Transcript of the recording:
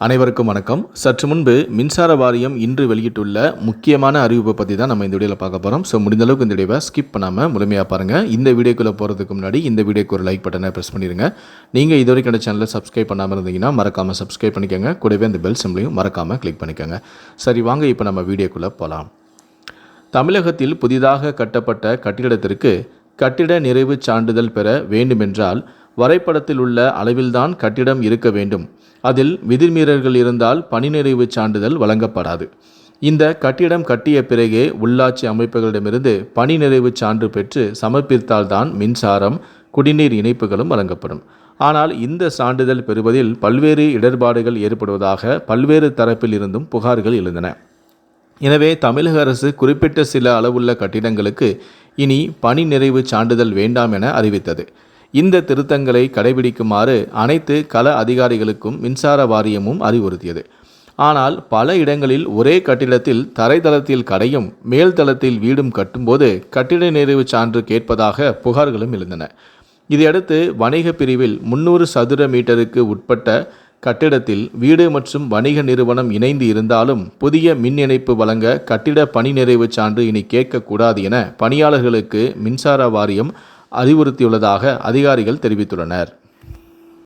அனைவருக்கும் வணக்கம். சற்று முன்பு மின்சார வாரியம் இன்று வெளியிட்டுள்ள முக்கியமான அறிவிப்பை பற்றி தான் நம்ம இந்த வீடியோவில் பார்க்க போகிறோம் ஸோ முடிந்த அளவுக்கு இந்த வீடியோவை ஸ்கிப் பண்ணாமல் முழுமையாக பாருங்கள் இந்த வீடியோக்குள்ளே போகிறதுக்கு முன்னாடி இந்த வீடியோக்கு ஒரு லைக் பட்டனை ப்ரெஸ் பண்ணிடுங்க நீங்கள் இது வரைக்கும் இந்த சேனலை சப்ஸ்கிரைப் பண்ணாமல் இருந்தீங்கன்னா மறக்காமல் சப்ஸ்கிரைப் பண்ணிக்கோங்க. கூடவே அந்த பெல் சிம்லையும் மறக்காமல் கிளிக் பண்ணிக்கோங்க. சரி வாங்க இப்போ நம்ம வீடியோக்குள்ளே போகலாம் தமிழகத்தில் புதிதாக கட்டப்பட்ட கட்டிடத்திற்கு கட்டிட நிறைவு சான்றிதழ் பெற வேண்டுமென்றால் வரைபடத்தில் உள்ள அளவில்தான் கட்டிடம் இருக்க வேண்டும். அதில் விதிமீறல்கள் இருந்தால் பணிநிறைவு சான்றிதழ் வழங்கப்படாது. இந்த கட்டிடம் கட்டிய பிறகே உள்ளாட்சி அமைப்புகளிடமிருந்து பணி நிறைவு சான்று பெற்று சமர்ப்பித்தால்தான் மின்சாரம் குடிநீர் இணைப்புகளும் வழங்கப்படும். ஆனால் இந்த சான்றிதழ் பெறுவதில் பல்வேறு இடர்பாடுகள் ஏற்படுவதாக பல்வேறு தரப்பில் இருந்தும் புகார்கள் எழுந்தன. எனவே தமிழக அரசு குறிப்பிட்ட சில அளவுள்ள கட்டிடங்களுக்கு இனி பணி நிறைவு சான்றிதழ் வேண்டாம் என அறிவித்தது. இந்த திருத்தங்களை கடைபிடிக்குமாறு அனைத்து கள அதிகாரிகளுக்கும் மின்சார வாரியமும் அறிவுறுத்தியது. ஆனால் பல இடங்களில் ஒரே கட்டிடத்தில் தரைதளத்தில் கடையும் மேல்தளத்தில் வீடும் கட்டும்போது கட்டிட நிறைவு சான்று கேட்பதாக புகார்களும் எழுந்தன. இதையடுத்து வணிக பிரிவில் முன்னூறு சதுர மீட்டருக்கு உட்பட்ட கட்டிடத்தில் வீடு மற்றும் வணிக நிறுவனம் இணைந்து இருந்தாலும் புதிய மின் இணைப்பு வழங்க கட்டிட பணி நிறைவு சான்று இனி கேட்கக்கூடாது என பணியாளர்களுக்கு மின்சார வாரியம் அறிவுறுத்தியுள்ளதாக அதிகாரிகள் தெரிவித்துள்ளனர்.